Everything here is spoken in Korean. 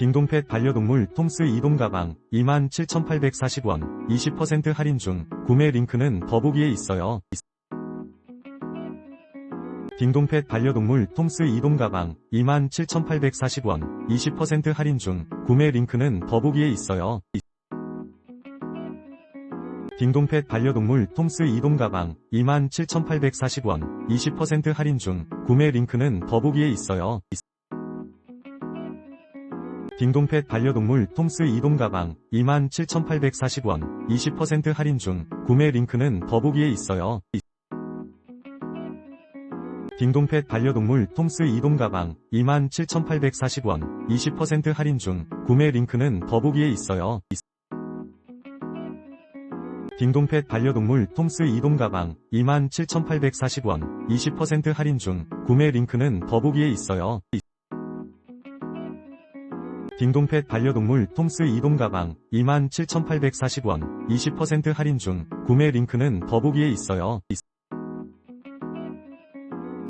딩동펫 반려동물 톰스 이동 가방 27,840원 20% 할인 중 구매 링크는 더보기에 있어요. 딩동펫 반려동물 톰스 이동 가방 27,840원 20% 할인 중 구매 링크는 더보기에 있어요. 딩동펫 반려동물 톰스 이동 가방 27,840원 20% 할인 중 구매 링크는 더보기에 있어요. 딩동펫 반려동물 톰스 이동 가방 27,840원 20% 할인 중 구매 링크는 더보기에 있어요. 딩동펫 반려동물 톰스 이동 가방 27,840원 20% 할인 중 구매 링크는 더보기에 있어요. 딩동펫 반려동물 톰스 이동 가방 27,840원 20% 할인 중 구매 링크는 더보기에 있어요. 딩동펫 반려동물 톰스 이동 가방 27,840원 20% 할인 중 구매 링크는 더보기에 있어요.